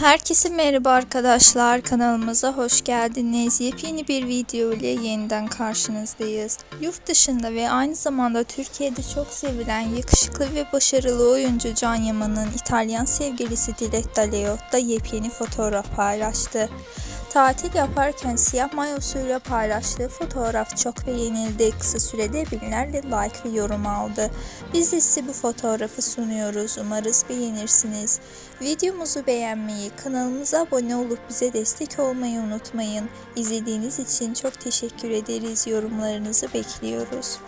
Herkese merhaba arkadaşlar kanalımıza hoş geldiniz. Yepyeni bir video ile yeniden karşınızdayız. Yurt dışında ve aynı zamanda Türkiye'de çok sevilen yakışıklı ve başarılı oyuncu Can Yaman'ın İtalyan sevgilisi Dilek Daleotta yepyeni fotoğraf paylaştı. Tatil yaparken siyah mayosuyla paylaştığı fotoğraf çok beğenildi. Kısa sürede binlerce like ve yorum aldı. Biz de size bu fotoğrafı sunuyoruz. Umarız beğenirsiniz. Videomuzu beğenmeyi, kanalımıza abone olup bize destek olmayı unutmayın. İzlediğiniz için çok teşekkür ederiz. Yorumlarınızı bekliyoruz.